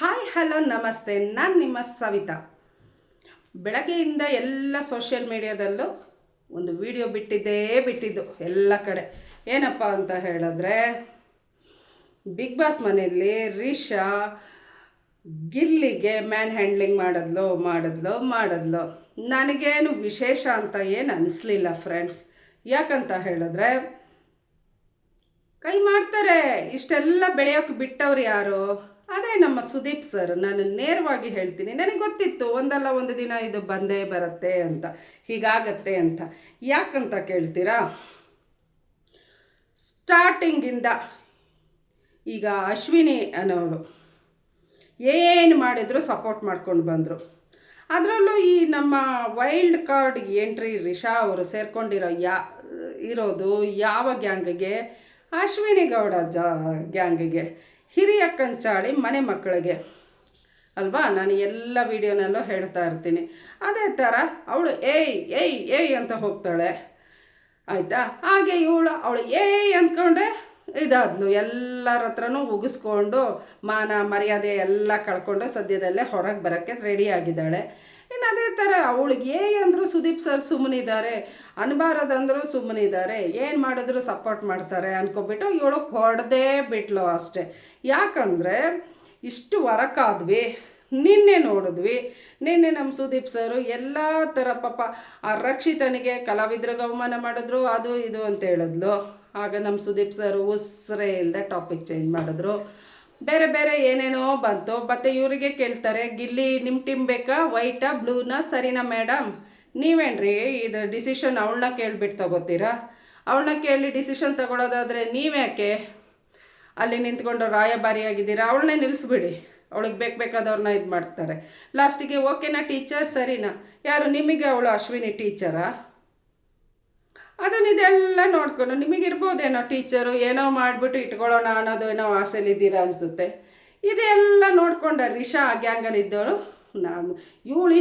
Hi hello ನಮಸ್ತೆ. ನಾನು ನಿಮ್ಮ ಸವಿತಾ. ಬೆಳಗ್ಗೆಯಿಂದ ಎಲ್ಲ ಸೋಷಿಯಲ್ ಮೀಡಿಯಾದಲ್ಲೂ ಒಂದು ವಿಡಿಯೋ ಬಿಟ್ಟಿದ್ದೇ ಬಿಟ್ಟಿದ್ದು ಎಲ್ಲ ಕಡೆ. ಏನಪ್ಪ ಅಂತ ಹೇಳಿದ್ರೆ ಬಿಗ್ ಬಾಸ್ ಮನೆಯಲ್ಲಿ ರೀಶಾ ಗಿಲ್ಲಿಗೆ ಮ್ಯಾನ್ ಹ್ಯಾಂಡ್ಲಿಂಗ್ ಮಾಡಿದ್ಲು ಮಾಡಿದ್ಲು ಮಾಡಿದ್ಲು. ನನಗೇನು ವಿಶೇಷ ಅಂತ ಏನು ಅನಿಸ್ಲಿಲ್ಲ ಫ್ರೆಂಡ್ಸ್ ಯಾಕಂತ ಹೇಳಿದ್ರೆ, ಕೈ ಮಾಡ್ತಾರೆ. ಇಷ್ಟೆಲ್ಲ ಬೆಳೆಯೋಕೆ ಬಿಟ್ಟವ್ರು ಯಾರು? ಅದೇ ನಮ್ಮ ಸುದೀಪ್ ಸರ್, ನಾನು ನೇರವಾಗಿ ಹೇಳ್ತೀನಿ, ನನಗೆ ಗೊತ್ತಿತ್ತು, ಒಂದಲ್ಲ ಒಂದು ದಿನ ಇದು ಬಂದೇ ಬರುತ್ತೆ ಅಂತ, ಹೀಗಾಗತ್ತೆ ಅಂತ. ಯಾಕಂತ ಕೇಳ್ತೀರಾ? ಸ್ಟಾರ್ಟಿಂಗಿಂದ ಈಗ ಅಶ್ವಿನಿ ಅನ್ನೋರು ಏನು ಮಾಡಿದ್ರು ಸಪೋರ್ಟ್ ಮಾಡ್ಕೊಂಡು ಬಂದರು. ಅದರಲ್ಲೂ ಈ ನಮ್ಮ ವೈಲ್ಡ್ ಕಾರ್ಡ್ ಎಂಟ್ರಿ ರಿಷಾ ಅವರು ಸೇರ್ಕೊಂಡಿರೋ ಯಾ, ಇರೋದು ಯಾವ ಗ್ಯಾಂಗಿಗೆ? ಅಶ್ವಿನಿ ಗೌಡ ಜ, ಗ್ಯಾಂಗಿಗೆ. ಹಿರಿಯ ಕಂಚಾಳಿ ಮನೆ ಮಕ್ಕಳಿಗೆ. ಅಲ್ವಾ? ನಾನು ಎಲ್ಲ ವೀಡಿಯೋನಲ್ಲೂ ಹೇಳ್ತಾ ಇರ್ತೀನಿ. ಅದೇ ಥರ ಅವಳು ಏಯ್ ಏಯ್ ಏಯ್ ಅಂತ ಹೋಗ್ತಾಳೆ. ಆಯಿತಾ? ಹಾಗೆ ಇವಳು ಅವಳು ಏಯ್ ಅಂದ್ಕೊಂಡೆ ಇದಾದ್ಲು. ಎಲ್ಲರ ಹತ್ರನೂ ಉಗಿಸ್ಕೊಂಡು ಮಾನ ಮರ್ಯಾದೆ ಎಲ್ಲ ಕಳ್ಕೊಂಡು ಸದ್ಯದಲ್ಲೇ ಹೊರಗೆ ಬರೋಕ್ಕೆ ರೆಡಿ ಆಗಿದ್ದಾಳೆ. ಇನ್ನು ಅದೇ ಥರ ಅವಳಿಗೆ ಏ ಅಂದರೂ ಸುದೀಪ್ ಸರ್ ಸುಮ್ಮನಿದ್ದಾರೆ ಅನ್ಬಾರದಂದರೂ ಸುಮ್ಮನಿದ್ದಾರೆ, ಏನು ಮಾಡಿದ್ರು ಸಪೋರ್ಟ್ ಮಾಡ್ತಾರೆ ಅಂದ್ಕೊಬಿಟ್ಟು ಇವಳು ಹೊಡೆದೇ ಬಿಟ್ಲು ಅಷ್ಟೇ. ಯಾಕಂದರೆ ಇಷ್ಟು ವರಕಾದ್ವಿ, ನಿನ್ನೆ ನೋಡಿದ್ವಿ, ನಿನ್ನೆ ನಮ್ಮ ಸುದೀಪ್ ಸರು ಎಲ್ಲ ಥರ ಪಾಪ ಆ ರಕ್ಷಿತನಿಗೆ ಕಲಾವಿದ್ರಿಗೆ ಅವಮಾನ ಮಾಡಿದ್ರು, ಅದು ಇದು ಅಂತ ಹೇಳಿದ್ಲು. ಆಗ ನಮ್ಮ ಸುದೀಪ್ ಸರ್ ಉಸ್ರೇ ಇಲ್ಲದೆ ಟಾಪಿಕ್ ಚೇಂಜ್ ಮಾಡಿದ್ರು. ಬೇರೆ ಬೇರೆ ಏನೇನೋ ಬಂತು, ಮತ್ತು ಇವರಿಗೆ ಕೇಳ್ತಾರೆ, ಗಿಲ್ಲಿ ನಿಮ್ಮ ಟೀಮ್ ಬೇಕಾ? ವೈಟಾ ಬ್ಲೂನಾ ಸರಿನಾ ಮೇಡಮ್ ನೀವೇನ್ರಿ ಇದು ಡಿಸಿಷನ್ ಅವಳನ್ನ ಕೇಳಿಬಿಟ್ಟು ತಗೋತೀರಾ ಅವಳನ್ನ ಕೇಳಿ ಡಿಸಿಷನ್ ತಗೊಳ್ಳೋದಾದರೆ ನೀವ್ಯಾಕೆ ಅಲ್ಲಿ ನಿಂತ್ಕೊಂಡು ರಾಯಭಾರಿಯಾಗಿದ್ದೀರಾ? ಅವಳನ್ನೇ ನಿಲ್ಲಿಸ್ಬಿಡಿ ಅವಳಿಗೆ ಬೇಕು ಬೇಕಾದವ್ರನ್ನ ಇದು ಮಾಡ್ತಾರೆ. ಲಾಸ್ಟಿಗೆ ಓಕೆನಾ ಟೀಚರ್ ಸರಿನಾ? ಯಾರು, ನಿಮಗೆ ಅವಳು ಅಶ್ವಿನಿ ಟೀಚರಾ ಅದನ್ನ ಇದೆಲ್ಲ ನೋಡ್ಕೊಂಡು ನಿಮಗಿರ್ಬೋದೇನೋ ಟೀಚರು ಏನೋ ಮಾಡಿಬಿಟ್ಟು ಇಟ್ಕೊಳ್ಳೋಣ ಅನ್ನೋದು ಏನೋ ಆಸೆಲಿದ್ದೀರಾ ಅನಿಸುತ್ತೆ. ಇದೆಲ್ಲ ನೋಡ್ಕೊಂಡ ರಿಷಾ ಗ್ಯಾಂಗಲ್ಲಿ ಇದ್ದವಳು ನಾನು ಇವಳು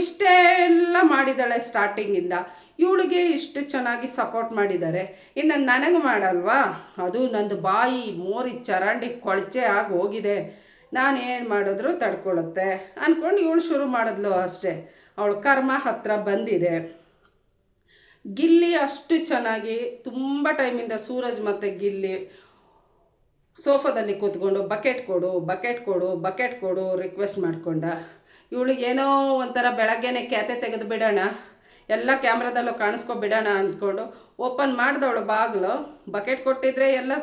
ಎಲ್ಲ ಮಾಡಿದ್ದಾಳೆ ಸ್ಟಾರ್ಟಿಂಗಿಂದ ಇವಳಿಗೆ ಇಷ್ಟು ಚೆನ್ನಾಗಿ ಸಪೋರ್ಟ್ ಮಾಡಿದ್ದಾರೆ. ಇನ್ನು ನನಗೆ ಮಾಡಲ್ವಾ? ಅದು ನಂದು ಬಾಯಿ ಮೋರಿ ಚರಂಡಿ ಕೊಳಚೆ ಆಗಿ ಹೋಗಿದೆ. ನಾನು ಏನು ಮಾಡಿದ್ರು ತಡ್ಕೊಳ್ಳುತ್ತೆ ಅಂದ್ಕೊಂಡು ಇವಳು ಶುರು ಮಾಡಿದ್ಲು ಅಷ್ಟೇ. ಅವಳು ಕರ್ಮ ಹತ್ರ ಬಂದಿದೆ. ಗಿಲ್ಲಿ ಅಷ್ಟು ಚೆನ್ನಾಗಿ ತುಂಬ ಟೈಮಿಂದ ಸೂರಜ್ ಮತ್ತು ಗಿಲ್ಲಿ ಸೋಫಾದಲ್ಲಿ ಕೂತ್ಕೊಂಡು ಬಕೆಟ್ ಕೊಡು ಬಕೆಟ್ ಕೊಡು ಬಕೆಟ್ ಕೊಡು ರಿಕ್ವೆಸ್ಟ್ ಮಾಡಿಕೊಂಡ. ಇವಳಿಗೆ ಏನೋ ಒಂಥರ ಬೆಳಗ್ಗೆನೇ ಕ್ಯಾತೆ ತೆಗೆದು ಬಿಡೋಣ, ಎಲ್ಲ ಕ್ಯಾಮ್ರಾದಲ್ಲೂ ಕಾಣಿಸ್ಕೊಬಿಡೋಣ ಅಂದ್ಕೊಂಡು ಓಪನ್ ಮಾಡಿದವಳು ಬಾಗಿಲು. ಬಕೆಟ್ ಕೊಟ್ಟಿದ್ರೆ ಎಲ್ಲ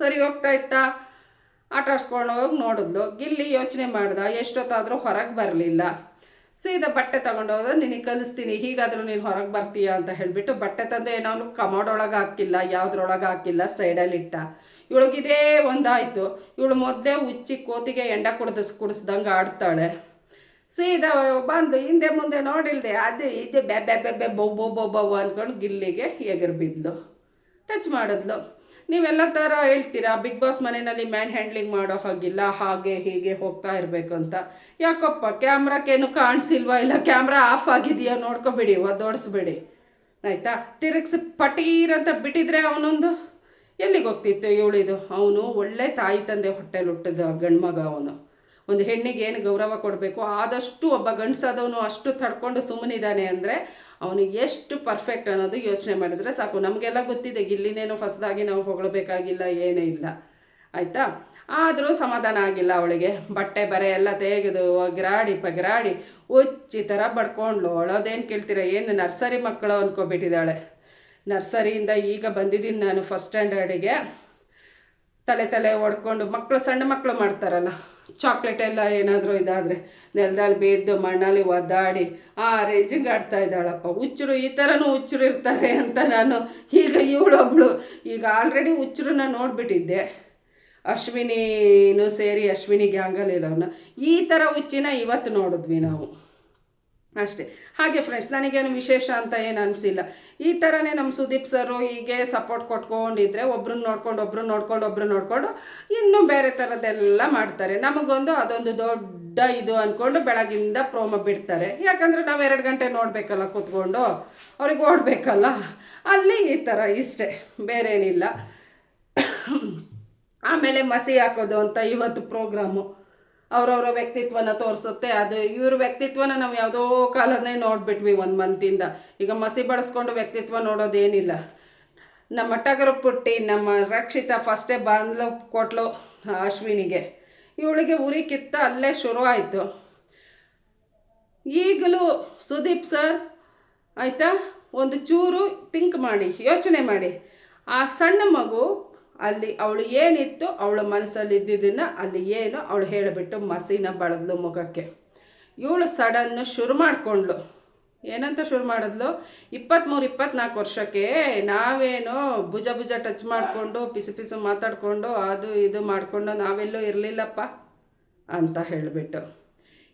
ಸರಿ ಹೋಗ್ತಾ ಇತ್ತಾ? ಆಟ ಆಡ್ಸ್ಕೊಂಡು ಹೋಗಿ ನೋಡಿದ್ಲು. ಗಿಲ್ಲಿ ಯೋಚನೆ ಮಾಡ್ದ, ಎಷ್ಟೊತ್ತಾದರೂ ಹೊರಗೆ ಬರಲಿಲ್ಲ. ಸೀದಾ ಬಟ್ಟೆ ತಗೊಂಡೋಗ ನಿನಗೆ ಕಲಿಸ್ತೀನಿ, ಹೀಗಾದರೂ ನೀನು ಹೊರಗೆ ಬರ್ತೀಯ ಅಂತ ಹೇಳಿಬಿಟ್ಟು ಬಟ್ಟೆ ತಂದೆ ಏನವನು ಕಮೋಡೊಳಗೆ ಹಾಕಿಲ್ಲ, ಯಾವುದ್ರೊಳಗೆ ಹಾಕಿಲ್ಲ ಸೈಡಲ್ಲಿಟ್ಟ ಇವಳಿಗಿದೇ ಒಂದಾಯಿತು. ಇವಳು ಮೊದಲೇ ಉಚ್ಚಿ ಕೋತಿಗೆ ಎಂಡ ಕುಡಿಸ್ ಕುಡಿಸ್ದಂಗೆ ಆಡ್ತಾಳೆ. ಸೀದಾ ಬಂದು ಹಿಂದೆ ಮುಂದೆ ನೋಡಿಲ್ದೆ, ಅದು ಇದೆ ಬೆ ಬೆ ಬೆ ಬೆ, ಬೊ ಬೊ ಬೊ ಬೊ ಅಂದ್ಕೊಂಡು ಗಿಲ್ಲಿಗೆ ಎಗರ್ಬಿದ್ಲು. ಟಚ್ ಮಾಡಿದ್ಲು. ನೀವೆಲ್ಲ ಥರ ಹೇಳ್ತೀರಾ? ಬಿಗ್ ಬಾಸ್ ಮನೆಯಲ್ಲಿ ಮ್ಯಾನ್ ಹ್ಯಾಂಡ್ಲಿಂಗ್ ಮಾಡೋ ಹಾಗಿಲ್ಲ, ಹಾಗೆ ಹೀಗೆ ಹೋಗ್ತಾ ಇರಬೇಕು ಅಂತ. ಯಾಕಪ್ಪ? ಕ್ಯಾಮ್ರಾಕ್ಕೇನು ಕಾಣಿಸಿಲ್ವಾ? ಇಲ್ಲ ಕ್ಯಾಮ್ರಾ ಆಫ್ ಆಗಿದೆಯಾ? ನೋಡ್ಕೊಬೇಡಿ, ಒದ್ದೋಡಿಸ್ಬೇಡಿ. ಆಯಿತಾ? ತಿರುಗಿಸಿ ಪಟೀರ್ ಅಂತ ಬಿಟ್ಟಿದ್ರೆ ಅವನೊಂದು ಎಲ್ಲಿಗೆ ಹೋಗ್ತಿತ್ತು ಇವಳಿದು? ಅವನು ಒಳ್ಳೆ ತಾಯಿ ತಂದೆ ಹೊಟ್ಟೆಲಿ ಹುಟ್ಟಿದ ಗಂಡ್ಮಗ ಅವನು. ಒಂದು ಹೆಣ್ಣಿಗೆ ಏನು ಗೌರವ ಕೊಡಬೇಕು? ಆದಷ್ಟು ಒಬ್ಬ ಗಂಡಸಾದವನು ಅಷ್ಟು ತಡ್ಕೊಂಡು ಸುಮ್ಮನಿದ್ದಾನೆ ಅಂದರೆ ಅವನು ಎಷ್ಟು ಪರ್ಫೆಕ್ಟ್ ಅನ್ನೋದು ಯೋಚನೆ ಮಾಡಿದರೆ ಸಾಕು. ನಮಗೆಲ್ಲ ಗೊತ್ತಿದೆ ಇಲ್ಲಿನೇನು ಹೊಸದಾಗಿ ನಾವು ಹೊಗಳಬೇಕಾಗಿಲ್ಲ, ಏನೇ ಇಲ್ಲ. ಆಯಿತಾ? ಆದರೂ ಸಮಾಧಾನ ಆಗಿಲ್ಲ ಅವಳಿಗೆ. ಬಟ್ಟೆ ಬರೆ ಎಲ್ಲ ತೆಗೆದು, ಒಗ್ರಾಡಿ ಪಗ್ರಾಡಿ ಉಚ್ಚಿ ಥರ ಬಡ್ಕೊಂಡ್ಲು. ಅಳೋದೇನು ಕೇಳ್ತೀರ? ಏನು ನರ್ಸರಿ ಮಕ್ಕಳು ಅಂದ್ಕೊಬಿಟ್ಟಿದ್ದಾಳೆ ನರ್ಸರಿಯಿಂದ ಈಗ ಬಂದಿದ್ದೀನಿ ನಾನು ಫಸ್ಟ್ ಸ್ಟ್ಯಾಂಡರ್ಡಿಗೆ ತಲೆ ತಲೆ ಒಡ್ಕೊಂಡು ಮಕ್ಕಳು ಸಣ್ಣ ಮಕ್ಕಳು ಮಾಡ್ತಾರಲ್ಲ ಚಾಕ್ಲೇಟ್ ಎಲ್ಲ ಏನಾದರೂ ಇದಾದರೆ ನೆಲದಲ್ಲಿ ಬೇದ್ದು ಮಣ್ಣಲ್ಲಿ ಒದ್ದಾಡಿ ಆ ರೇಂಜಿಗೆ ಆಡ್ತಾ ಇದ್ದಾಳಪ್ಪ. ಹುಚ್ಚರು ಈ ಥರನೂ ಹುಚ್ಚರು ಇರ್ತಾರೆ ಅಂತ ನಾನು ಈಗ ಇವಳೊಬ್ಳು ಈಗ ಆಲ್ರೆಡಿ ಹುಚ್ಚರನ್ನ ನೋಡಿಬಿಟ್ಟಿದ್ದೆ. ಅಶ್ವಿನಿನೂ ಸೇರಿ ಅಶ್ವಿನಿ ಗ್ಯಾಂಗಲ್ಲಿರೋನ ಈ ಥರ ಹುಚ್ಚಿನ ಇವತ್ತು ನೋಡಿದ್ವಿ ನಾವು. ಅಷ್ಟೇ. ಹಾಗೆ ಫ್ರೆಂಡ್ಸ್ ನನಗೇನು ವಿಶೇಷ ಅಂತ ಏನು ಅನಿಸಿಲ್ಲ. ಈ ಥರನೇ ನಮ್ಮ ಸುದೀಪ್ ಸರು ಹೀಗೆ ಸಪೋರ್ಟ್ ಕೊಟ್ಕೊಂಡಿದ್ರೆ ಒಬ್ರನ್ನ ನೋಡ್ಕೊಂಡು ಒಬ್ರು ನೋಡ್ಕೊಂಡು ಒಬ್ರು ನೋಡಿಕೊಂಡು ಇನ್ನೂ ಬೇರೆ ಥರದ್ದೆಲ್ಲ ಮಾಡ್ತಾರೆ. ನಮಗೊಂದು ಅದೊಂದು ದೊಡ್ಡ ಇದು ಅಂದ್ಕೊಂಡು ಬೆಳಗಿಂದ ಪ್ರೋಮೋ ಬಿಡ್ತಾರೆ. ಯಾಕಂದರೆ ನಾವು ಎರಡು ಗಂಟೆ ನೋಡಬೇಕಲ್ಲ ಕೂತ್ಕೊಂಡು, ಅವ್ರಿಗೆ ಓಡಬೇಕಲ್ಲ. ಅಲ್ಲಿ ಈ ಥರ ಇಷ್ಟೇ, ಬೇರೇನಿಲ್ಲ. ಆಮೇಲೆ ಮಸಿ ಹಾಕೋದು ಅಂತ ಇವತ್ತು ಪ್ರೋಗ್ರಾಮು ಅವ್ರವ್ರ ವ್ಯಕ್ತಿತ್ವನ ತೋರಿಸುತ್ತೆ. ಅದು ಇವ್ರ ವ್ಯಕ್ತಿತ್ವನ ನಾವು ಯಾವುದೋ ಕಾಲನೇ ನೋಡ್ಬಿಟ್ವಿ ಒಂದು ಮಂತಿಂದ. ಈಗ ಮಸಿ ಬಳಸ್ಕೊಂಡು ವ್ಯಕ್ತಿತ್ವ ನೋಡೋದೇನಿಲ್ಲ. ನಮ್ಮ ಟಗರು ಪುಟ್ಟಿ, ನಮ್ಮ ರಕ್ಷಿತ ಫಸ್ಟೇ ಬಂದ್ಲು, ಕೊಟ್ಲು ಅಶ್ವಿನಿಗೆ. ಇವಳಿಗೆ ಉರಿ ಕಿತ್ತ ಅಲ್ಲೇ ಶುರು ಆಯಿತು. ಈಗಲೂ ಸುದೀಪ್ ಸರ್, ಆಯಿತಾ? ಒಂದು ಚೂರು ಥಿಂಕ್ ಮಾಡಿ, ಯೋಚನೆ ಮಾಡಿ. ಆ ಸಣ್ಣ ಮಗು ಅಲ್ಲಿ ಅವಳು ಏನಿತ್ತು, ಅವಳ ಮನಸ್ಸಲ್ಲಿ ಇದ್ದಿದ್ದನ್ನು ಅಲ್ಲಿ ಏನು ಅವಳು ಹೇಳಿಬಿಟ್ಟು ಮಸಿನ ಬಳದ್ಲು ಮುಖಕ್ಕೆ. ಇವಳು ಸಡನ್ನು ಶುರು ಮಾಡಿಕೊಂಡ್ಳು. ಏನಂತ ಶುರು ಮಾಡಿದ್ಲು? ಇಪ್ಪತ್ತ್ಮೂರು ಇಪ್ಪತ್ನಾಲ್ಕು ವರ್ಷಕ್ಕೆ ನಾವೇನು ಭುಜ ಭುಜ ಟಚ್ ಮಾಡಿಕೊಂಡು, ಪಿಸು ಪಿಸು ಮಾತಾಡಿಕೊಂಡು, ಅದು ಇದು ಮಾಡಿಕೊಂಡು ನಾವೆಲ್ಲೂ ಇರಲಿಲ್ಲಪ್ಪ ಅಂತ ಹೇಳಿಬಿಟ್ಟು.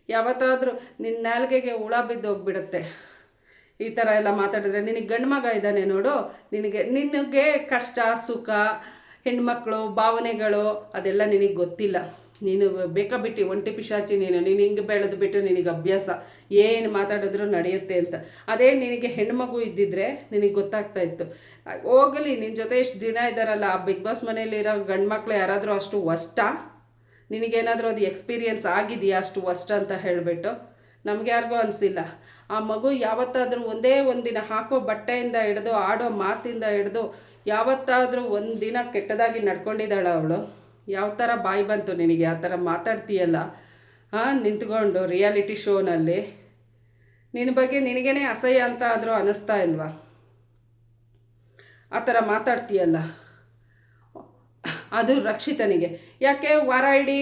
ಯಾವತ್ತಾದರೂ ನಿನ್ನ ನಾಲ್ಗೆಗೆ ಹುಳ ಬಿದ್ದು ಹೋಗ್ಬಿಡುತ್ತೆ. ಈ ಥರ ಎಲ್ಲ ಮಾತಾಡಿದ್ರೆ ನಿನಗೆ ಗಂಡು ಮಗ ಇದ್ದಾನೆ ನೋಡು. ನಿನಗೆ ನಿನಗೆ ಕಷ್ಟ, ಸುಖ ಹೆಣ್ಮಕ್ಳು ಭಾವನೆಗಳು, ಅದೆಲ್ಲ ನಿನಗೆ ಗೊತ್ತಿಲ್ಲ. ನೀನು ಬೇಕಾ ಬಿಟ್ಟು, ಒಂಟಿ ಪಿಶಾಚಿ ನೀನು. ನೀನು ಹಿಂಗೆ ಬೆಳೆದು ಬಿಟ್ಟು ನಿನಗೆ ಅಭ್ಯಾಸ. ಏನು ಮಾತಾಡಿದ್ರು ನಡೆಯುತ್ತೆ ಅಂತ. ಅದೇ ನಿನಗೆ ಹೆಣ್ಮಗು ಇದ್ದಿದ್ರೆ ನಿನಗೆ ಗೊತ್ತಾಗ್ತಾ ಇತ್ತು. ಹೋಗಲಿ ನಿನ್ನ ಜೊತೆ ಎಷ್ಟು ದಿನ ಇದ್ದಾರಲ್ಲ ಆ ಬಿಗ್ ಬಾಸ್ ಮನೇಲಿರೋ ಗಂಡು ಮಕ್ಳು ಯಾರಾದರೂ ಅಷ್ಟು ವಸ್ಟಾ ನಿನಗೇನಾದರೂ ಅದು ಎಕ್ಸ್ಪೀರಿಯನ್ಸ್ ಆಗಿದೆಯಾ ಅಷ್ಟು ವಸ್ಟ್ ಅಂತ ಹೇಳಿಬಿಟ್ಟು? ನಮ್ಗೆ ಯಾರಿಗೂ ಅನಿಸಿಲ್ಲ. ಆ ಮಗು ಯಾವತ್ತಾದರೂ ಒಂದೇ ಒಂದಿನ ಹಾಕೋ ಬಟ್ಟೆಯಿಂದ ಹಿಡಿದು, ಆಡೋ ಮಾತಿಂದ ಹಿಡಿದು, ಯಾವತ್ತಾದರೂ ಒಂದು ದಿನ ಕೆಟ್ಟದಾಗಿ ನಡ್ಕೊಂಡಿದ್ದಾಳೆ ಅವಳು. ಯಾವ ಥರ ಬಾಯಿ ಬಂತು ನಿನಗೆ? ಆ ಥರ ಮಾತಾಡ್ತೀಯಲ್ಲ? ಹಾಂ ನಿಂತ್ಕೊಂಡು ರಿಯಾಲಿಟಿ ಶೋನಲ್ಲಿ. ನಿನ್ನ ಬಗ್ಗೆ ನಿನಗೇನೆ ಅಸಹ್ಯ ಅಂತ ಆದರೂ ಅನ್ನಿಸ್ತಾ ಇಲ್ವಾ? ಆ ಥರ ಮಾತಾಡ್ತೀಯಲ್ಲ? ಅದು ರಕ್ಷಿತನಿಗೆ. ಯಾಕೆ? ವಾರ ಇಡೀ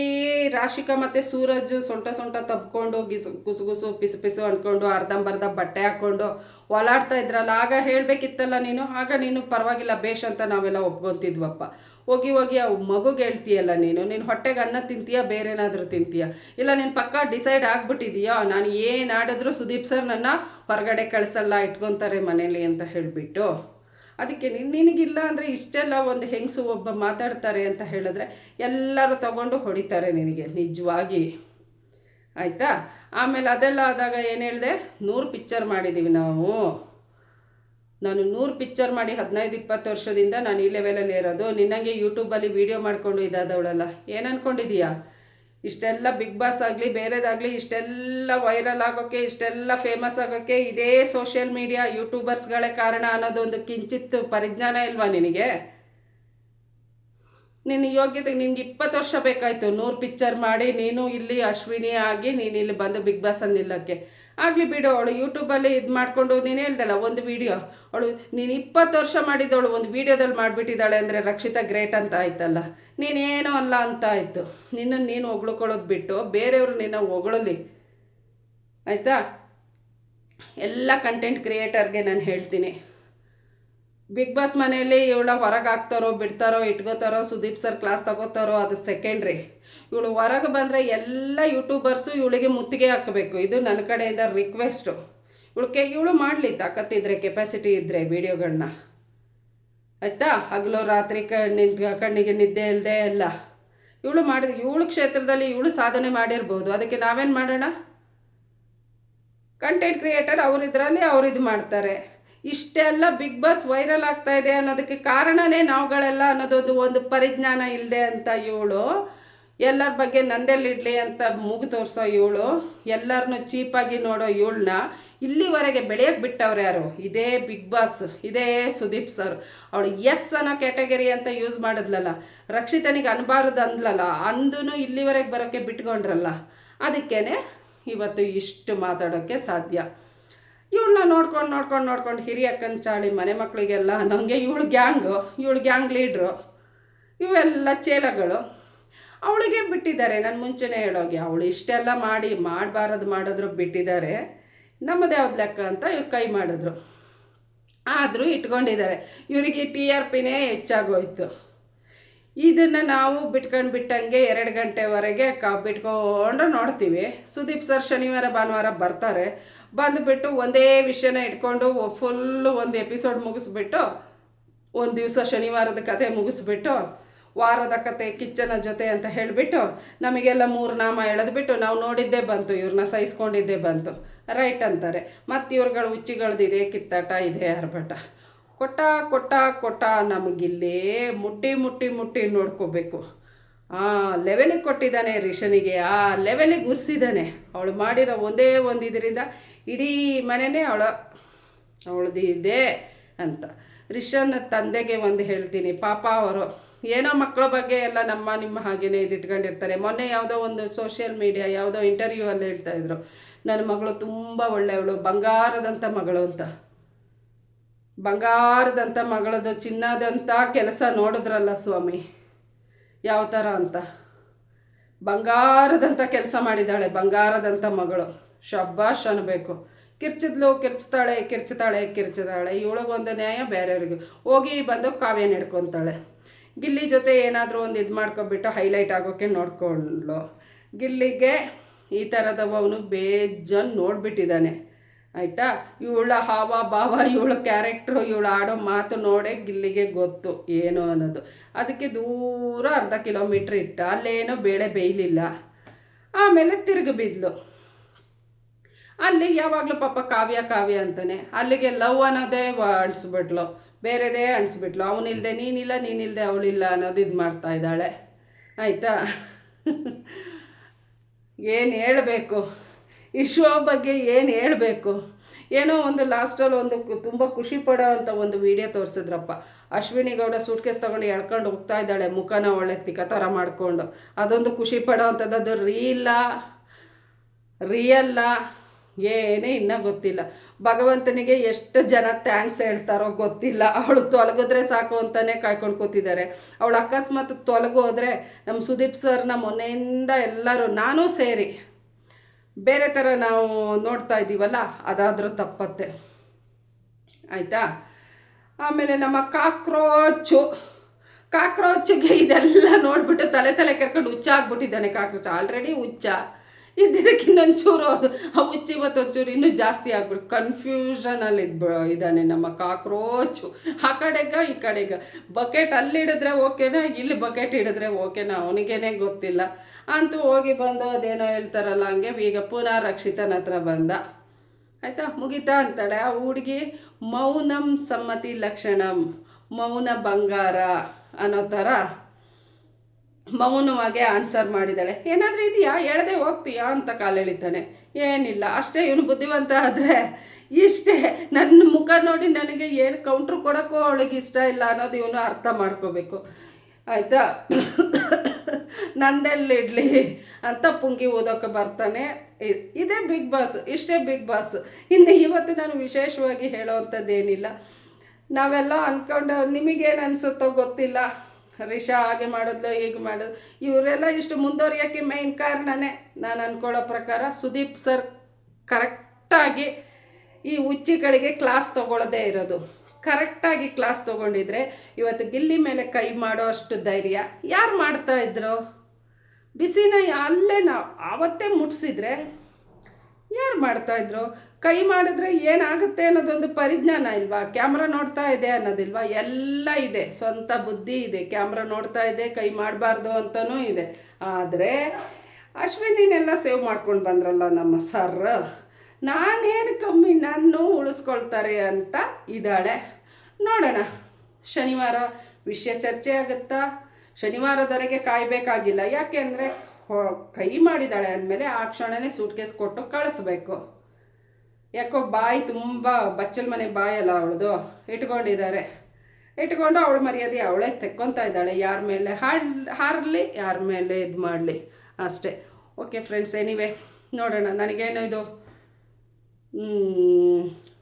ರಾಶಿಕಾ ಮತ್ತು ಸೂರಜ್ ಸೊಂಟ ಸೊಂಟ ತಬ್ಕೊಂಡು ಗಿಸು, ಗುಸು ಗುಸು ಪಿಸು ಪಿಸು ಅಂದ್ಕೊಂಡು ಅರ್ಧಂಬರ್ಧ ಬಟ್ಟೆ ಹಾಕ್ಕೊಂಡು ಓಲಾಡ್ತಾ ಇದ್ರಲ್ಲ. ಆಗ ಹೇಳಬೇಕಿತ್ತಲ್ಲ ನೀನು? ಆಗ ನೀನು ಪರವಾಗಿಲ್ಲ, ಬೇಷ್ ಅಂತ ನಾವೆಲ್ಲ ಒಪ್ಕೊತಿದ್ವಪ್ಪ. ಹೋಗಿ ಹೋಗಿ ಆ ಮಗುಗೆ ಹೇಳ್ತೀಯಲ್ಲ ನೀನು? ನೀನು ಹೊಟ್ಟೆಗೆ ಅನ್ನ ತಿಂತೀಯ, ಬೇರೇನಾದರೂ ತಿಂತೀಯ? ಇಲ್ಲ, ನೀನು ಪಕ್ಕ ಡಿಸೈಡ್ ಆಗ್ಬಿಟ್ಟಿದೀಯೋ? ನಾನು ಏನು ಆಡಿದ್ರು ಸುದೀಪ್ ಸರ್ ನನ್ನ ಹೊರಗಡೆ ಕಳಿಸಲ್ಲ, ಇಟ್ಕೊತಾರೆ ಮನೇಲಿ ಅಂತ ಹೇಳಿಬಿಟ್ಟು. ಅದಕ್ಕೆ ನಿನ್ ನಿನಗಿಲ್ಲ ಅಂದರೆ ಇಷ್ಟೆಲ್ಲ ಒಂದು ಹೆಂಗಸು ಒಬ್ಬ ಮಾತಾಡ್ತಾರೆ ಅಂತ ಹೇಳಿದ್ರೆ ಎಲ್ಲರೂ ತಗೊಂಡು ಹೊಡಿತಾರೆ ನಿನಗೆ, ನಿಜವಾಗಿ. ಆಯಿತಾ? ಆಮೇಲೆ ಅದೆಲ್ಲ ಆದಾಗ ಏನು ಹೇಳಿದೆ? ನೂರು ಪಿಕ್ಚರ್ ಮಾಡಿದ್ದೀವಿ ನಾವು. ನಾನು ನೂರು ಪಿಕ್ಚರ್ ಮಾಡಿ ಹದಿನೈದು, ಇಪ್ಪತ್ತು ವರ್ಷದಿಂದ ನಾನು ಈ ಲೆವೆಲಲ್ಲಿ ಇರೋದು. ನಿನ್ನಂಗೆ ಯೂಟ್ಯೂಬಲ್ಲಿ ವೀಡಿಯೋ ಮಾಡಿಕೊಂಡು ಇದಾದವಳಲ್ಲ. ಏನು ಅಂದ್ಕೊಂಡಿದೀಯಾ ಇಷ್ಟೆಲ್ಲ ಬಿಗ್ ಬಾಸ್ ಆಗಲಿ, ಬೇರೆದಾಗಲಿ ಇಷ್ಟೆಲ್ಲ ವೈರಲ್ ಆಗೋಕ್ಕೆ ಇಷ್ಟೆಲ್ಲ ಫೇಮಸ್ ಆಗೋಕ್ಕೆ ಇದೇ ಸೋಷಿಯಲ್ ಮೀಡಿಯಾ ಯೂಟ್ಯೂಬರ್ಸ್ಗಳೇ ಕಾರಣ ಅನ್ನೋದೊಂದು ಕಿಂಚಿತ್ತು ಪರಿಜ್ಞಾನ ಇಲ್ವಾ ನಿನಗೆ? ನಿನ್ನ ಯೋಗ್ಯತೆ, ನಿನ್ಗೆ ಇಪ್ಪತ್ತು ವರ್ಷ ಬೇಕಾಯಿತು. ನೂರು ಪಿಕ್ಚರ್ ಮಾಡಿ, ನೀನು ಇಲ್ಲಿ ಅಶ್ವಿನಿ ಆಗಿ, ನೀನು ಇಲ್ಲಿ ಬಂದು ಬಿಗ್ ಬಾಸಲ್ಲಿ ನಿಲ್ಲೋಕ್ಕೆ. ಆಗಲಿ ಬಿಡು, ಅವಳು ಯೂಟ್ಯೂಬಲ್ಲಿ ಇದು ಮಾಡಿಕೊಂಡು ನೀನು ಹೇಳ್ದಲ್ಲ, ಒಂದು ವಿಡಿಯೋ ಅವಳು, ನೀನು ಇಪ್ಪತ್ತು ವರ್ಷ ಮಾಡಿದ್ದವಳು, ಒಂದು ವಿಡಿಯೋದಲ್ಲಿ ಮಾಡಿಬಿಟ್ಟಿದ್ದಾಳೆ ಅಂದರೆ ರಕ್ಷಿತಾ ಗ್ರೇಟ್ ಅಂತ ಆಯ್ತಲ್ಲ. ನೀನೇನೋ ಅಲ್ಲ ಅಂತ ಆಯಿತು. ನಿನ್ನನ್ನು ನೀನು ಹೊಗಳ್ಕೊಳ್ಳೋದು ಬಿಟ್ಟು, ಬೇರೆಯವರು ನಿನ್ನ ಹೊಗಳಲಿ. ಆಯಿತಾ? ಎಲ್ಲ ಕಂಟೆಂಟ್ ಕ್ರಿಯೇಟರ್ಗೆ ನಾನು ಹೇಳ್ತೀನಿ. ಬಿಗ್ ಬಾಸ್ ಮನೆಯಲ್ಲಿ ಇವಳ ಹೊರಗೆ ಹಾಕ್ತಾರೋ, ಬಿಡ್ತಾರೋ, ಇಟ್ಕೋತಾರೋ, ಸುದೀಪ್ ಸರ್ ಕ್ಲಾಸ್ ತಗೋತಾರೋ, ಅದು ಸೆಕೆಂಡ್ರಿ ಇವಳು ಹೊರಗೆ ಬಂದರೆ ಎಲ್ಲ ಯೂಟ್ಯೂಬರ್ಸು ಇವಳಿಗೆ ಮುತ್ತಿಗೆ ಹಾಕಬೇಕು. ಇದು ನನ್ನ ಕಡೆಯಿಂದ ರಿಕ್ವೆಸ್ಟು ಇವಳಿಗೆ ಇವಳು ಮಾಡಲಿ ತಾಕತ್ತಿದ್ರೆ ಕೆಪಾಸಿಟಿ ಇದ್ದರೆ ವೀಡಿಯೋಗಳನ್ನ ಆಯಿತಾ? ಹಗಲು, ರಾತ್ರಿ ಕ ಕಣ್ಣಿಗೆ ನಿದ್ದೆ ಇಲ್ಲದೆ ಎಲ್ಲ. ಇವಳು ಮಾಡಿದ, ಇವಳು ಕ್ಷೇತ್ರದಲ್ಲಿ ಇವಳು ಸಾಧನೆ ಮಾಡಿರ್ಬೋದು. ಅದಕ್ಕೆ ನಾವೇನು ಮಾಡೋಣ? ಕಂಟೆಂಟ್ ಕ್ರಿಯೇಟರ್ ಅವರಿದ್ರಲ್ಲಿ ಅವ್ರು ಇದು ಮಾಡ್ತಾರೆ. ಇಷ್ಟೆಲ್ಲ ಬಿಗ್ ಬಾಸ್ ವೈರಲ್ ಆಗ್ತಾ ಇದೆ ಅನ್ನೋದಕ್ಕೆ ಕಾರಣನೇ ನಾವುಗಳೆಲ್ಲ ಅನ್ನೋದೊಂದು ಒಂದು ಪರಿಜ್ಞಾನ ಇಲ್ಲದೆ ಅಂತ ಇವಳು ಎಲ್ಲರ ಬಗ್ಗೆ ನಂದೆಲ್ಲಿಡ್ಲಿ ಅಂತ ಮೂಗು ತೋರಿಸೋ ಇವಳು ಎಲ್ಲರನ್ನೂ ಚೀಪಾಗಿ ನೋಡೋ ಇವಳನ್ನ ಇಲ್ಲಿವರೆಗೆ ಬೆಳೆಯೋಕ್ಕೆ ಬಿಟ್ಟವ್ರು ಯಾರು? ಇದೇ ಬಿಗ್ ಬಾಸ್, ಇದೇ ಸುದೀಪ್ ಸರ್. ಅವಳು ಎಸ್ ಅನ್ನೋ ಕ್ಯಾಟಗರಿ ಅಂತ ಯೂಸ್ ಮಾಡಿದ್ಲಲ್ಲ, ರಕ್ಷಿತನಿಗೆ ಅನ್ಬಾರ್ದು ಅಂದ್ಲಲ್ಲ ಅಂದೂ ಇಲ್ಲಿವರೆಗೆ ಬರೋಕ್ಕೆ ಬಿಟ್ಕೊಂಡ್ರಲ್ಲ. ಅದಕ್ಕೇ ಇವತ್ತು ಇಷ್ಟು ಮಾತಾಡೋಕ್ಕೆ ಸಾಧ್ಯ. ಇವಳನ್ನ ನೋಡ್ಕೊಂಡು ನೋಡ್ಕೊಂಡು ನೋಡ್ಕೊಂಡು ಹಿರಿಯ ಕಂಚಾಳಿ ಮನೆ ಮಕ್ಕಳಿಗೆಲ್ಲ ನನಗೆ ಇವಳು ಗ್ಯಾಂಗು, ಇವಳು ಗ್ಯಾಂಗ್ ಲೀಡ್ರು, ಇವೆಲ್ಲ ಚೇಲಗಳು. ಅವಳಿಗೆ ಬಿಟ್ಟಿದ್ದಾರೆ, ನಾನು ಮುಂಚೆನೇ ಹೇಳೋಗಿ. ಅವಳು ಇಷ್ಟೆಲ್ಲ ಮಾಡಿ ಮಾಡಬಾರದು ಮಾಡಿದ್ರು ಬಿಟ್ಟಿದ್ದಾರೆ. ನಮ್ಮದೇ ಯಾವ್ದು ಲೆಕ್ಕ ಅಂತ ಇವ್ರು ಕೈ ಮಾಡಿದ್ರು. ಆದರೂ ಇಟ್ಕೊಂಡಿದ್ದಾರೆ. ಇವರಿಗೆ ಟಿ ಆರ್ ಪಿನೇ ಹೆಚ್ಚಾಗೋಯ್ತು. ಇದನ್ನು ನಾವು ಬಿಟ್ಕೊಂಡು ಬಿಟ್ಟಂಗೆ ಎರಡು ಗಂಟೆವರೆಗೆ ಕ ಬಿಟ್ಕೊಂಡು ನೋಡ್ತೀವಿ. ಸುದೀಪ್ ಸರ್ ಶನಿವಾರ, ಭಾನುವಾರ ಬರ್ತಾರೆ. ಬಂದುಬಿಟ್ಟು ಒಂದೇ ವಿಷಯನ ಇಟ್ಕೊಂಡು ಫುಲ್ಲು ಒಂದು ಎಪಿಸೋಡ್ ಮುಗಿಸ್ಬಿಟ್ಟು, ಒಂದು ದಿವಸ ಶನಿವಾರದ ಕತೆ ಮುಗಿಸ್ಬಿಟ್ಟು, ವಾರದ ಕತೆ ಕಿಚ್ಚನ ಜೊತೆ ಅಂತ ಹೇಳಿಬಿಟ್ಟು, ನಮಗೆಲ್ಲ ಮೂರು ನಾಮ ಎಳೆದ್ಬಿಟ್ಟು, ನಾವು ನೋಡಿದ್ದೇ ಬಂತು ಇವ್ರನ್ನ ಸಹಿಸ್ಕೊಂಡಿದ್ದೇ ಬಂತು. ರೈಟ್ ಅಂತಾರೆ. ಮತ್ತು ಇವ್ರುಗಳು ಹುಚ್ಚಿಗಳ್ದಿದೆ, ಕಿತ್ತಾಟ ಇದೆ ಆರ್ಭಟ ಕೊಟ್ಟ ಕೊಟ್ಟ ಕೊಟ್ಟ ನಮಗಿಲ್ಲಿ ಮುಟ್ಟಿ ಮುಟ್ಟಿ ಮುಟ್ಟಿ ನೋಡ್ಕೋಬೇಕು. ಆ ಲೆವೆಲಿಗೆ ಕೊಟ್ಟಿದ್ದಾನೆ ರಿಷನಿಗೆ, ಆ ಲೆವೆಲಿಗೆ ಉರ್ಸಿದ್ದಾನೆ. ಅವಳು ಮಾಡಿರೋ ಒಂದೇ ಒಂದು ಇದರಿಂದ ಇಡೀ ಮನೆಯೇ ಅವಳ ಅವಳದಿದೆ ಅಂತ. ರಿಷನ್ ತಂದೆಗೆ ಒಂದು ಹೇಳ್ತೀನಿ, ಪಾಪ ಅವರು, ಏನೋ ಮಕ್ಕಳ ಬಗ್ಗೆ ಎಲ್ಲ ನಮ್ಮ, ನಿಮ್ಮ ಹಾಗೇನೆ ಇದಿಟ್ಕೊಂಡಿರ್ತಾರೆ. ಮೊನ್ನೆ ಯಾವುದೋ ಒಂದು ಸೋಷಿಯಲ್ ಮೀಡಿಯಾ ಯಾವುದೋ ಇಂಟರ್ವ್ಯೂ ಅಲ್ಲಿ ಹೇಳ್ತಾ ಇದ್ರು, ನನ್ನ ಮಗಳು ತುಂಬ ಒಳ್ಳೆಯವಳು ಬಂಗಾರದಂಥ ಮಗಳು ಅಂತ. ಬಂಗಾರದಂಥ ಮಗಳದು ಚಿನ್ನದಂಥ ಕೆಲಸ ನೋಡಿದ್ರಲ್ಲ ಸ್ವಾಮಿ. ಯಾವ ಥರ ಅಂತ? ಬಂಗಾರದಂಥ ಕೆಲಸ ಮಾಡಿದ್ದಾಳೆ ಬಂಗಾರದಂಥ ಮಗಳು. ಶಬ್ಬಾಶ್ ಅನ್ನಬೇಕು ಕಿರ್ಚಿದ್ಲು, ಕಿರ್ಚ್ತಾಳೆ ಕಿರ್ಚ್ತಾಳೆ ಕಿರ್ಚಿದಾಳೆ ಇವಳಿಗೊಂದು ನ್ಯಾಯ, ಬೇರೆಯವ್ರಿಗೆ. ಹೋಗಿ ಬಂದು ಕಾವ್ಯ ನೆಡ್ಕೊತಾಳೆ ಗಿಲ್ಲಿ ಜೊತೆ ಏನಾದರೂ ಒಂದು ಇದು ಮಾಡ್ಕೊಬಿಟ್ಟು ಹೈಲೈಟ್ ಆಗೋಕ್ಕೆ ನೋಡ್ಕೊಂಡ್ಲು. ಗಿಲ್ಲಿಗೆ ಈ ಥರದವನು ಬೇಜನ್ ನೋಡಿಬಿಟ್ಟಿದ್ದಾನೆ. ಆಯಿತಾ? ಇವಳ ಹಾವ ಭಾವ, ಇವಳ ಕ್ಯಾರೆಕ್ಟ್ರು ಇವಳು ಆಡೋ ಮಾತು ನೋಡೇ ಗಿಲ್ಲಿಗೆ ಗೊತ್ತು. ಏನು ಅನ್ನೋದು. ಅದಕ್ಕೆ ದೂರ ಅರ್ಧ ಕಿಲೋಮೀಟ್ರ್ ಇಟ್ಟ. ಅಲ್ಲೇನೋ ಬೇಳೆ ಬೇಯಲಿಲ್ಲ. ಆಮೇಲೆ ತಿರುಗಿ ಬಿದ್ಲು. ಅಲ್ಲಿ ಯಾವಾಗಲೂ ಪಾಪ ಕಾವ್ಯ ಕಾವ್ಯ ಅಂತಾನೆ. ಅಲ್ಲಿಗೆ ಲವ್ ಅನ್ನೋದೇ ಅಣಿಸ್ಬಿಟ್ಲು ಬೇರೆದೇ ಅಣಿಸ್ಬಿಟ್ಲು ಅವನಿಲ್ದೆ ನೀನಿಲ್ಲ ನೀನಿಲ್ಲದೆ ಅವಳಿಲ್ಲ ಅನ್ನೋದು ಇದು ಮಾಡ್ತಾ ಇದ್ದಾಳೆ. ಆಯಿತಾ? ಏನು ಹೇಳಬೇಕು? ಈ ಶೋ ಬಗ್ಗೆ ಏನು ಹೇಳಬೇಕು? ಏನೋ ಒಂದು ಲಾಸ್ಟಲ್ಲಿ ಒಂದು ತುಂಬ ಖುಷಿ ಪಡೋ ಅಂಥ ಒಂದು ವಿಡಿಯೋ ತೋರಿಸಿದ್ರಪ್ಪ. ಅಶ್ವಿನಿ ಗೌಡ ಸೂಟ್ಕೇಸ್ ತೊಗೊಂಡು ಎಳ್ಕೊಂಡು ಹೋಗ್ತಾ ಇದ್ದಾಳೆ, ಮುಖನ ಒಳ್ಳೆ ತಿಕ್ಕ ಥರ ಮಾಡಿಕೊಂಡು. ಅದೊಂದು ಖುಷಿ ಪಡೋ ಅಂಥದ್ದು, ಅದು ರೀಲ ರಿಯಲ್ಲ ಏನೇ ಇನ್ನೂ ಗೊತ್ತಿಲ್ಲ. ಭಗವಂತನಿಗೆ ಎಷ್ಟು ಜನ ಥ್ಯಾಂಕ್ಸ್ ಹೇಳ್ತಾರೋ ಗೊತ್ತಿಲ್ಲ. ಅವಳು ತೊಲಗಿದ್ರೆ ಸಾಕು ಅಂತಲೇ ಕಾಯ್ಕೊಂಡು ಕೂತಿದ್ದಾರೆ. ಅವಳು ಅಕಸ್ಮಾತ್ ತೊಲಗೋದ್ರೆ ನಮ್ಮ ಸುದೀಪ್ ಸರ್ನ ಮೊನ್ನೆಯಿಂದ ಎಲ್ಲರೂ, ನಾನೂ ಸೇರಿ ಬೇರೆ ಥರ ನಾವು ನೋಡ್ತಾ ಇದ್ದೀವಲ್ಲ ಅದಾದರೂ ತಪ್ಪತ್ತೆ. ಆಯಿತಾ? ಆಮೇಲೆ ನಮ್ಮ ಕಾಕ್ರೋಚು, ಕಾಕ್ರೋಚಿಗೆ ಇದೆಲ್ಲ ನೋಡಿಬಿಟ್ಟು ತಲೆ ತಲೆ ಕರ್ಕೊಂಡು ಹುಚ್ಚ ಆಗ್ಬಿಟ್ಟಿದ್ದಾನೆ ಕಾಕ್ರೋಚ್. ಆಲ್ರೆಡಿ ಹುಚ್ಚ. ಇದ್ದಿದ್ದಕ್ಕೆ ಇನ್ನೊಂಚೂರು ಅದು ಆ ಹುಚ್ಚು ಇವತ್ತೊಂಚೂರು ಇನ್ನೂ ಜಾಸ್ತಿ ಆಗ್ಬಿಟ್ಟು ಕನ್ಫ್ಯೂಷನಲ್ಲಿ ಇದ್ ಇದ್ದಾನೆ ನಮ್ಮ ಕಾಕ್ರೋಚು. ಆ ಕಡೆಗ, ಈ ಕಡೆಗ. ಬಕೆಟ್ ಅಲ್ಲಿ ಹಿಡಿದ್ರೆ ಓಕೆನಾ? ಇಲ್ಲಿ ಬಕೆಟ್ ಹಿಡಿದ್ರೆ ಓಕೆನಾ? ಅವನಿಗೇನೆ ಗೊತ್ತಿಲ್ಲ. ಅಂತೂ ಹೋಗಿ ಬಂದು ಅದೇನೋ ಹೇಳ್ತಾರಲ್ಲ ಹಂಗೆ, ಈಗ ಪುನಃ ರಕ್ಷಿತನ ಹತ್ರ ಬಂದ. ಆಯಿತಾ? ಮುಗಿತಾ ಅಂತಾಳೆ. ಆ ಹುಡುಗಿ, ಮೌನಂ ಸಮ್ಮತಿ ಲಕ್ಷಣಂ. ಮೌನ ಬಂಗಾರ ಅನ್ನೋ ಥರ. ಮೌನವಾಗಿ ಆನ್ಸರ್ ಮಾಡಿದ್ದಾಳೆ. ಏನಾದರೂ ಇದೆಯಾ? ಹೇಳದೆ ಹೋಗ್ತೀಯಾ ಅಂತ ಕಾಲೆಳಿತಾನೆ ಏನಿಲ್ಲ, ಅಷ್ಟೇ ಇವನು ಬುದ್ಧಿವಂತ ಆದರೆ ಇಷ್ಟೇ. ನನ್ನ ಮುಖ ನೋಡಿ ನನಗೆ ಏನು ಕೌಂಟ್ರ್ ಕೊಡೋಕ್ಕೂ ಅವಳಿಗೆ ಇಷ್ಟ ಇಲ್ಲ ಅನ್ನೋದು ಇವನು ಅರ್ಥ ಮಾಡ್ಕೋಬೇಕು. ಆಯಿತಾ? ನಂದೆಲ್ಲಿಡ್ಲಿ ಅಂತ ಪುಂಗಿ ಓದೋಕೆ ಬರ್ತಾನೆ. ಇದೇ ಬಿಗ್ ಬಾಸ್, ಇಷ್ಟೇ ಬಿಗ್ ಬಾಸ್. ಇನ್ನು ಇವತ್ತು ನಾನು ವಿಶೇಷವಾಗಿ ಹೇಳೋವಂಥದ್ದೇನಿಲ್ಲ ನಾವೆಲ್ಲ ಅಂದ್ಕೊಂಡು ನಿಮಗೇನು ಅನಿಸುತ್ತೋ ಗೊತ್ತಿಲ್ಲ. ರಿಷಾ ಹಾಗೆ ಮಾಡಿದ್ಲು, ಹೀಗೆ ಮಾಡೋದು. ಇವರೆಲ್ಲ ಇಷ್ಟು ಮುಂದುವರಿಯೋಕ್ಕೆ ಮೇಯ್ನ್ ಕಾರಣನೇ ನಾನು ಅಂದ್ಕೊಳ್ಳೋ ಪ್ರಕಾರ ಸುದೀಪ್ ಸರ್ ಕರೆಕ್ಟಾಗಿ ಈ ಹುಚ್ಚಿಗಳಿಗೆ ಕ್ಲಾಸ್ ತೊಗೊಳ್ಳೋದೇ ಇರೋದು. ಕರೆಕ್ಟಾಗಿ ಕ್ಲಾಸ್ ತೊಗೊಂಡಿದ್ರೆ ಇವತ್ತು ಗಿಲ್ಲಿ ಮೇಲೆ ಕೈ ಮಾಡೋ ಅಷ್ಟು ಧೈರ್ಯ. ಯಾರು ಮಾಡ್ತಾ ಇದ್ರು? ಬಿಸಿನ ಅಲ್ಲೇ ನಾವು ಆವತ್ತೇ ಮುಟ್ಸಿದ್ರೆ ಯಾರು ಮಾಡ್ತಾಯಿದ್ರು ಕೈ ಮಾಡಿದ್ರೆ ಏನಾಗುತ್ತೆ ಅನ್ನೋದೊಂದು ಪರಿಜ್ಞಾನ ಇಲ್ವಾ? ಕ್ಯಾಮ್ರಾ ನೋಡ್ತಾ ಇದೆ ಅನ್ನೋದಿಲ್ವಾ? ಎಲ್ಲ ಇದೆ. ಸ್ವಂತ ಬುದ್ಧಿ ಇದೆ. ಕ್ಯಾಮ್ರಾ ನೋಡ್ತಾ ಇದೆ, ಕೈ ಮಾಡಬಾರ್ದು ಅಂತಲೂ ಇದೆ. ಆದರೆ ಅಶ್ವಿನಿನೆಲ್ಲ ಸೇವ್ ಮಾಡ್ಕೊಂಡು ಬಂದ್ರಲ್ಲ ನಮ್ಮ ಸರ್. ನಾನೇನು ಕಮ್ಮಿ ನಾನು ಉಳಿಸ್ಕೊಳ್ತಾರೆ ಅಂತ ಇದ್ದಾಳೆ. ನೋಡೋಣ. ಶನಿವಾರ ವಿಷಯ ಚರ್ಚೆ ಆಗುತ್ತಾ? ಶನಿವಾರದವರೆಗೆ ಕಾಯಬೇಕಾಗಿಲ್ಲ. ಯಾಕೆಂದರೆ ಕೈ ಮಾಡಿದ್ದಾಳೆ ಅಂದಮೇಲೆ ಆ ಕ್ಷಣನೇ ಸೂಟ್ಕೇಸ್ ಕೊಟ್ಟು ಕಳಿಸ್ಬೇಕು. ಯಾಕೋ ಬಾಯಿ ತುಂಬ ಬಚ್ಚಲ್ ಮನೆ ಬಾಯಲ್ಲ ಅವಳದು. ಇಟ್ಕೊಂಡಿದ್ದಾರೆ. ಇಟ್ಕೊಂಡು ಅವಳ ಮರ್ಯಾದೆ ಅವಳೇ ತೆಕ್ಕೊತಾ ಇದ್ದಾಳೆ. ಯಾರ ಮೇಲೆ ಹಾಡ್ ಹಾರಲಿ, ಯಾರ ಮೇಲೆ ಇದು ಮಾಡಲಿ. ಅಷ್ಟೇ. ಓಕೆ ಫ್ರೆಂಡ್ಸ್ ಎನಿವೆ ನೋಡೋಣ. ನನಗೇನು ಇದು?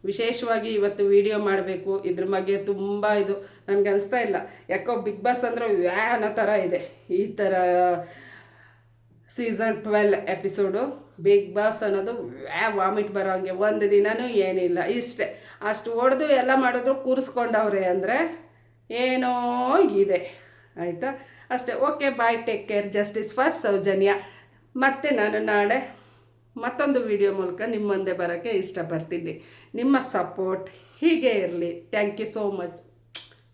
ವಿಶೇಷವಾಗಿ ಇವತ್ತು ವಿಡಿಯೋ ಮಾಡಬೇಕು. ಇದ್ರ ಬಗ್ಗೆ ತುಂಬ ಇದು. ನನಗೆ ಅನಿಸ್ತಾ ಇಲ್ಲ. ಯಾಕೋ ಬಿಗ್ ಬಾಸ್ ಅಂದರೆ ವ್ಯಾ ಅನ್ನೋ ಥರ ಇದೆ. ಈ ಥರ season twelve episode. Big boss ಅನ್ನೋದು ವ್ಯಾ ವಾಮಿಟ್ ಬರೋ ಹಂಗೆ ಒಂದು ದಿನವೂ ಏನಿಲ್ಲ. ಇಷ್ಟೇ. ಅಷ್ಟು ಹೊಡೆದು ಎಲ್ಲ ಮಾಡಿದ್ರು ಕೂರಿಸ್ಕೊಂಡವ್ರೆ ಅಂದರೆ ಏನೋ ಇದೆ. ಆಯಿತಾ? ಅಷ್ಟೇ. Okay bye take care justice for Soujanya. ಮತ್ತೆ ನಾನು ನಾಳೆ ಮತ್ತೊಂದು ವಿಡಿಯೋ ಮೂಲಕ ನಿಮ್ಮ ಮುಂದೆ ಬರೋಕ್ಕೆ ಇಷ್ಟಪಡ್ತೀನಿ. ನಿಮ್ಮ ಸಪೋರ್ಟ್ ಹೀಗೆ ಇರಲಿ. Thank you so much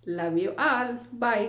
love you all bye